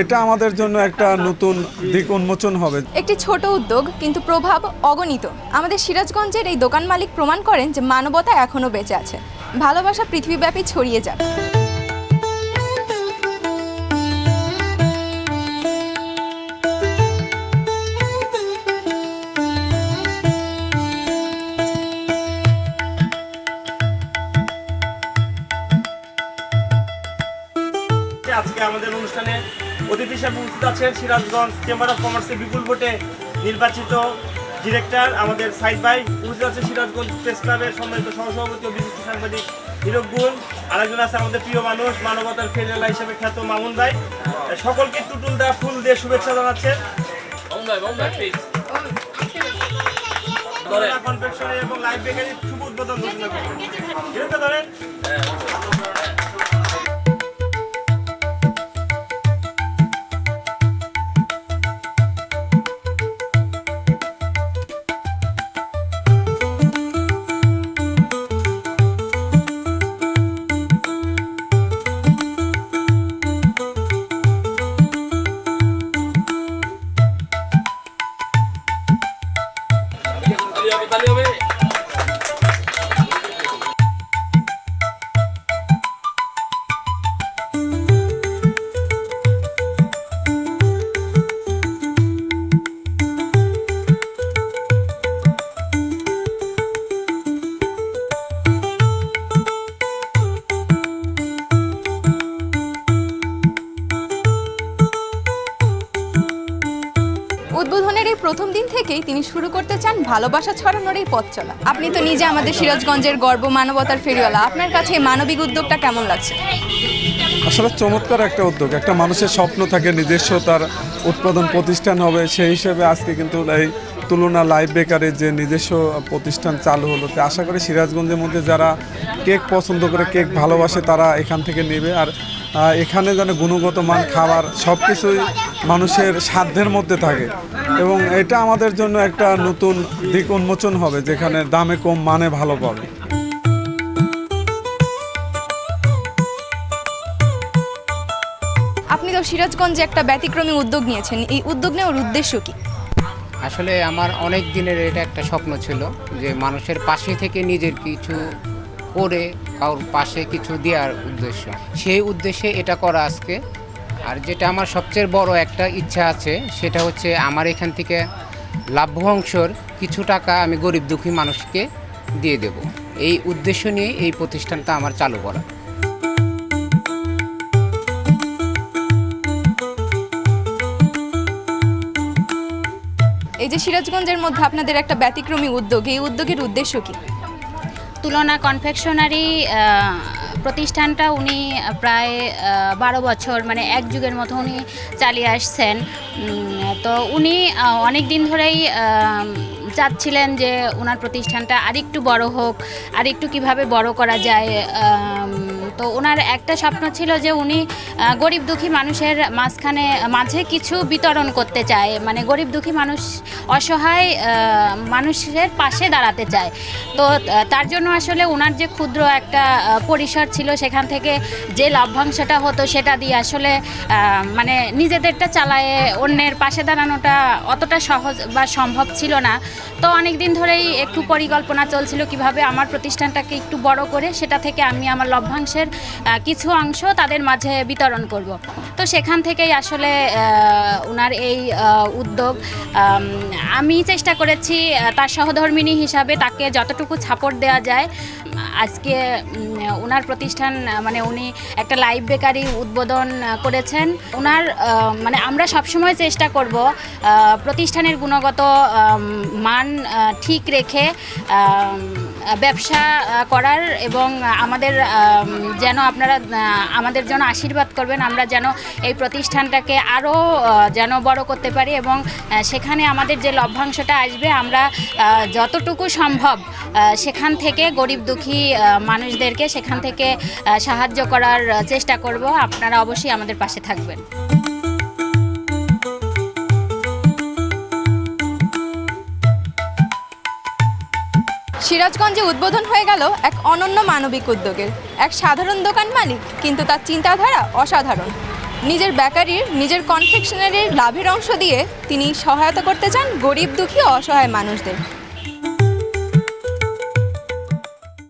এটা আমাদের জন্য একটা নতুন দিক উন্মোচন হবে। একটি ছোট উদ্যোগ, কিন্তু প্রভাব অগণিত। আমাদের সিরাজগঞ্জের এই দোকান মালিক প্রমাণ করেন যে মানবতা এখনও বেঁচে আছে। ভালোবাসা পৃথিবীব্যাপী ছড়িয়ে যাক। আমাদের অনুষ্ঠানে অতিথি হিসেবে উপস্থিত আছেন সিরাজগঞ্জ চেম্বার অফ কমার্সের বিপুল ভোটে নির্বাচিত ডিরেক্টর আমাদের সাইদ ভাই। উপস্থিত আছে সিরাজগঞ্জ প্রেস ক্লাবের সম্মানিত সহসভাপতি ও বিশিষ্ট সাংবাদিক হিরক গুল আরেকজন আছে আমাদের প্রিয় মানুষ মানবতার ফেরিয়ালা হিসেবে খ্যাত মামুন ভাই। সকলকে টুটুল দা ফুল দিয়ে শুভেচ্ছা জানাচ্ছেন এবং লাইভ বেকারি শুভ উদ্বোধন ঘোষণা করবেন ধরেন। উদ্বোধনের এই প্রথম দিন থেকেই তিনি শুরু করতে চান ভালোবাসা ছড়ানোর এই পথ চলা। আপনি তো নিজে আমাদের সিরাজগঞ্জের গর্ব, মানবতার ফেরিওয়ালা। আপনার কাছে মানবিক উদ্যোগটা কেমন লাগছে? আসলে চমৎকার একটা উদ্যোগ। একটা মানুষের স্বপ্ন থাকে, নিজস্ব তার উৎপাদন প্রতিষ্ঠান হবে। সেই হিসেবে আজকে কিন্তু এই তুলনা লাইভ বেকারের যে নিজস্ব প্রতিষ্ঠান চালু হলো, তো আশা করি সিরাজগঞ্জের মধ্যে যারা কেক পছন্দ করে, কেক ভালোবাসে, তারা এখান থেকে নেবে। আর এখানে যেন গুণগত মান, খাবার সব কিছুই মানুষের সাধ্যের মধ্যে থাকে। এবং এটা আমাদের জন্য একটা নতুন দিক উন্মোচন হবে যেখানে দামে কম মানে ভালো পাবে। আপনি তো সিরাজগঞ্জে একটা ব্যতিক্রমী উদ্যোগ নিয়েছেন। এই উদ্যোগ নেওয়ার উদ্দেশ্য কি? আসলে আমার অনেক দিনের এটা একটা স্বপ্ন ছিল যে মানুষের পাশে থেকে নিজের কিছু করে কারোর পাশে কিছু দেওয়ার উদ্দেশ্য। সেই উদ্দেশ্যে এটা করা আজকে। আর যেটা আমার সবচেয়ে বড় একটা ইচ্ছা আছে সেটা হচ্ছে আমার এখান থেকে লাভ্যাংশর কিছু টাকা আমি গরিব দুঃখী মানুষকে দিয়ে দেব। এই উদ্দেশ্য নিয়ে এই প্রতিষ্ঠানটা আমার চালু করা। এই যে সিরাজগঞ্জের মধ্যে আপনাদের একটা ব্যতিক্রমী উদ্যোগ এই উদ্যোগের উদ্দেশ্য কি? তুলনা কনফেকশনারি প্রতিষ্ঠানটা উনি প্রায় বারো বছর মানে এক যুগের মতো উনি চালিয়ে আসছেন। তো উনি অনেক দিন ধরেই চাচ্ছিলেন যে ওনার প্রতিষ্ঠানটা আরেকটু বড় হোক, আরেকটু কীভাবে বড় করা যায় তো ওনার একটা স্বপ্ন ছিল যে উনি গরিব দুঃখী মানুষের মাঝখানে, মাঝে কিছু বিতরণ করতে চায়। মানে গরিব দুঃখী মানুষ অসহায় মানুষের পাশে দাঁড়াতে চায়। তো তার জন্য আসলে ওনার যে ক্ষুদ্র একটা পরিসর ছিল সেখান থেকে যে লভ্যাংশটা হতো সেটা দিয়ে আসলে মানে নিজেদেরটা চালায় অন্যের পাশে দাঁড়ানোটা অতটা সহজ বা সম্ভব ছিল না। তো অনেক দিন ধরেই একটু পরিকল্পনা চলছিল কীভাবে আমার প্রতিষ্ঠানটাকে একটু বড় করে, সেটা থেকে আমি আমার লভ্যাংশের কিছু অংশ তাদের মাঝে বিতরণ করব। তো সেখান থেকেই আসলে ওনার এই উদ্যোগ আমি চেষ্টা করেছি তার সহধর্মিণী হিসাবে তাকে যতটুকু সাপোর্ট দেওয়া যায়। আজকে ওনার প্রতিষ্ঠান মানে উনি একটা লাইভ বেকারি উদ্বোধন করেছেন। ওনার মানে আমরা সবসময় চেষ্টা করব প্রতিষ্ঠানের গুণগত মান ঠিক রেখে ব্যবসা করার এবং আমাদের আম, যেন আপনারা আমাদের জন্য আশীর্বাদ করবেন, আমরা যেন এই প্রতিষ্ঠানটাকে আরও যেন বড় করতে পারি এবং সেখানে আমাদের যে লভ্যাংশটা আসবে, আমরা যতটুকু সম্ভব সেখান থেকে গরিব দুঃখী মানুষদেরকে সেখান থেকে সাহায্য করার চেষ্টা করব। আপনারা অবশ্যই আমাদের পাশে থাকবেন। সিরাজগঞ্জে উদ্বোধন হয়ে গেল এক অনন্য মানবিক উদ্যোগের। এক সাধারণ দোকান মালিক, কিন্তু তার চিন্তাধারা অসাধারণ। নিজের ব্যাকারির নিজের কনফেকশনারির লাভের অংশ দিয়ে তিনি সহায়তা করতে চান গরিব, দুঃখী অসহায় মানুষদের।